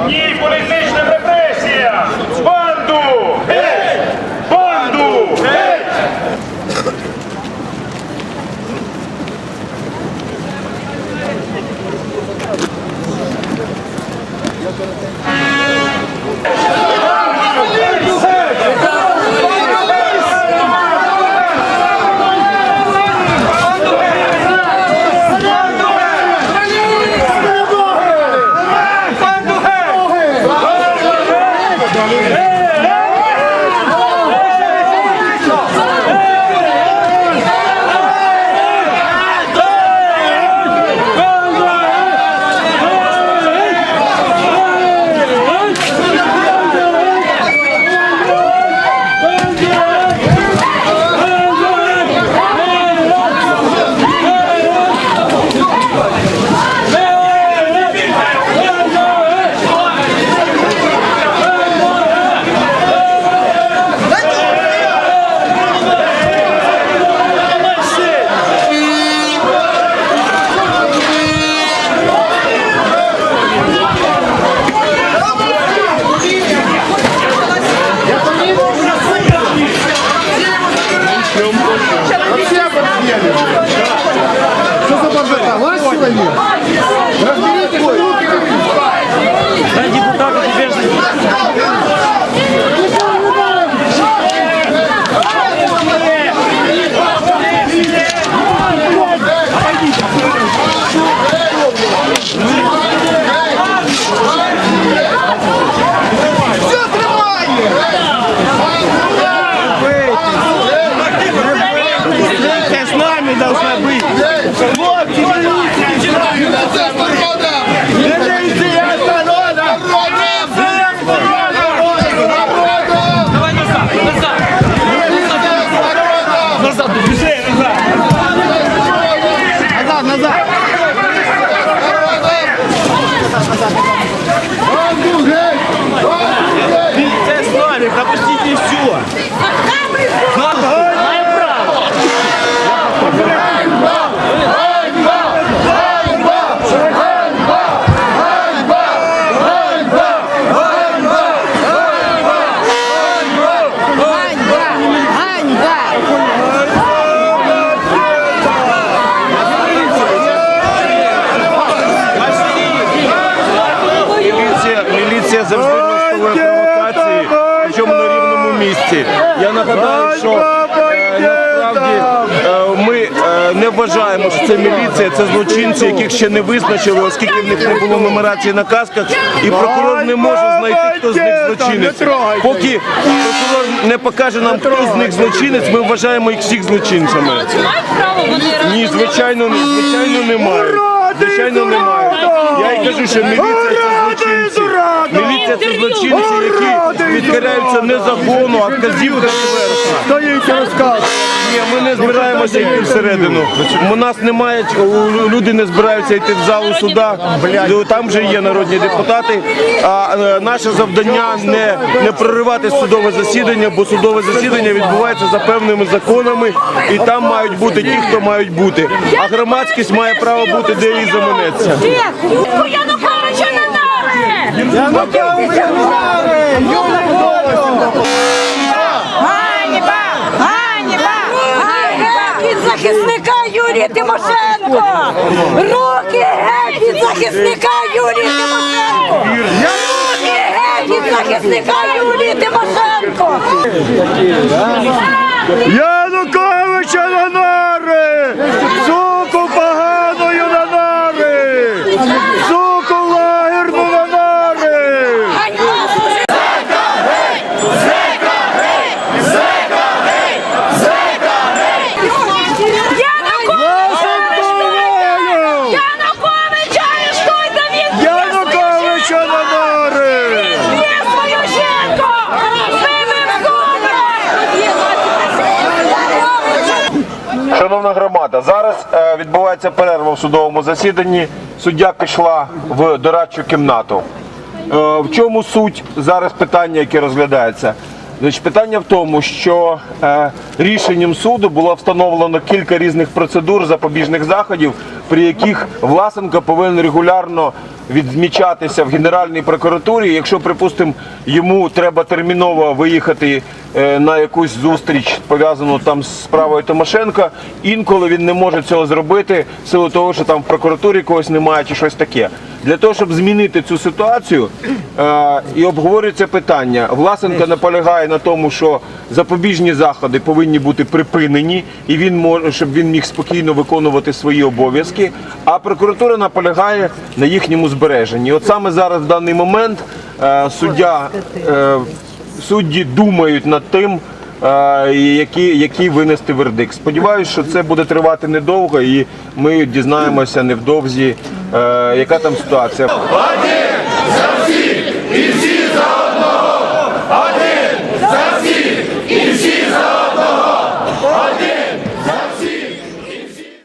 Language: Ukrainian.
Ні політична репресіям! Банду! Геть! Банду! Геть! Что за Разберитесь, что руки. Все с нами должна быть. Хлопці, не йди від народу. Назад, біжи, назад. Назад, назад. Це з нами, пропустіть і все. Маємо право. Міліція, міліція завжди влаштовує провокації, причому на рівному місці. Я нагадаю, що е, насправді е, ми е, не вважаємо, що це міліція, це злочинці, яких ще не визначили, оскільки в них не було нумерації на касках, і прокурор не може знайти, хто з них злочинець. Поки прокурор не покаже нам, хто з них злочинець, ми вважаємо їх всіх злочинцями. Мають право вони Ні, звичайно, не- звичайно немає. Звичайно, немає. Я й кажу, що міліція це злочинці. Міліція це злочинці, які відкаряються не закону, а вказівка зверху. Стоїть і розказує. Ні, ми не збираємося йти всередину. У нас немає, у- люди не збираються йти в залу суда. Там вже є народні депутати. А е, наше завдання не, не проривати судове засідання, бо судове засідання відбувається за певними законами, і там мають бути ті, хто мають бути. А громадськість має право бути, де їй заманеться. Тихо! Януковича не дали! Януковича немає! Ганьба! Ганьба! Ганьба! Від захисника Юрія Тимошенко! Руки геть від захисника Юрія Тимошенко! Руки геть від захисника Юрія Тимошенко! Януковича Шановна громада, зараз е, відбувається перерва в судовому засіданні. Суддя пішла в дорадчу кімнату. Е, в чому суть зараз питання, яке розглядається? Значить, питання в тому, що е, рішенням суду було встановлено кілька різних процедур запобіжних заходів, при яких Власенко повинен регулярно відмічатися в Генеральній прокуратурі. Якщо, припустимо, йому треба терміново виїхати е, на якусь зустріч, пов'язану там з справою Тимошенка, інколи він не може цього зробити в силу того, що там в прокуратурі когось немає чи щось таке. Для того, щоб змінити цю ситуацію е, і обговорюється питання, Власенко наполягає на тому, що запобіжні заходи повинні бути припинені, і він може, щоб він міг спокійно виконувати свої обов'язки. А прокуратура наполягає на їхньому збереженні. От саме зараз в даний момент е, суддя е, судді думають над тим. Який які винести вердикт. Сподіваюсь, що це буде тривати недовго, і ми дізнаємося невдовзі, е, яка там ситуація. Один за всіх і всі за одного!